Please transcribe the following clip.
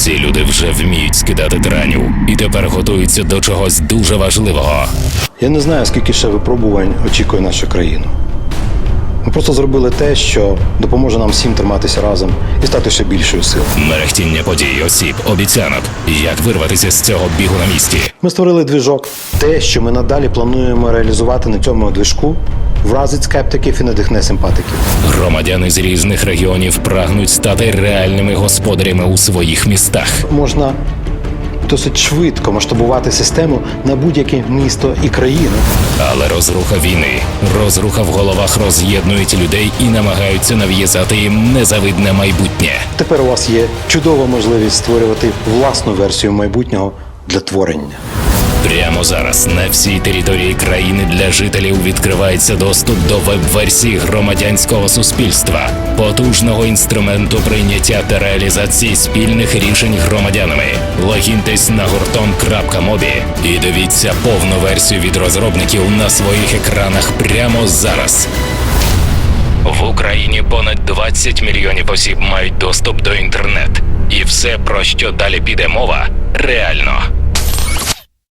Ці люди вже вміють скидати тиранів і тепер готуються до чогось дуже важливого. Я не знаю, скільки ще випробувань очікує нашу країну. Ми просто зробили те, що допоможе нам всім триматися разом і стати ще більшою силою. Мерехтіння подій, осіб, обіцянок. Як вирватися з цього бігу на місці? Ми створили двіжок. Те, що ми надалі плануємо реалізувати на цьому двіжку, вразить скептиків і надихне симпатиків. Громадяни з різних регіонів прагнуть стати реальними господарями у своїх містах. Можна досить швидко масштабувати систему на будь-яке місто і країну. Але розруха війни, розруха в головах роз'єднують людей і намагаються нав'язати їм незавидне майбутнє. Тепер у вас є чудова можливість створювати власну версію майбутнього для творення. Прямо зараз на всій території країни для жителів відкривається доступ до веб-версії громадянського суспільства, потужного інструменту прийняття та реалізації спільних рішень громадянами. Логіньтесь на гуртом.мобі і дивіться повну версію від розробників на своїх екранах прямо зараз. В Україні понад 20 мільйонів осіб мають доступ до інтернет. І все, про що далі піде мова, реально.